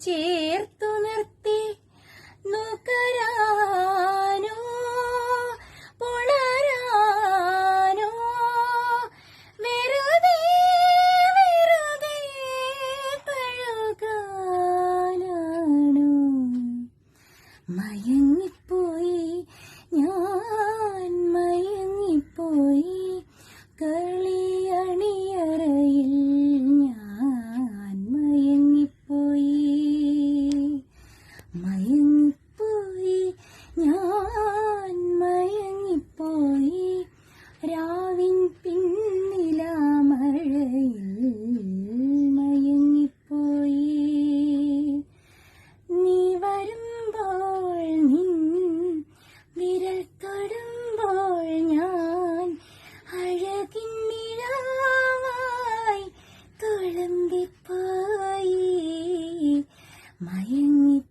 ചേർത്തു നിർത്തി. നുകരാനോ മയങ്ങിപ്പോയി ഞാൻ മയങ്ങിപ്പോയി കഴ 毎日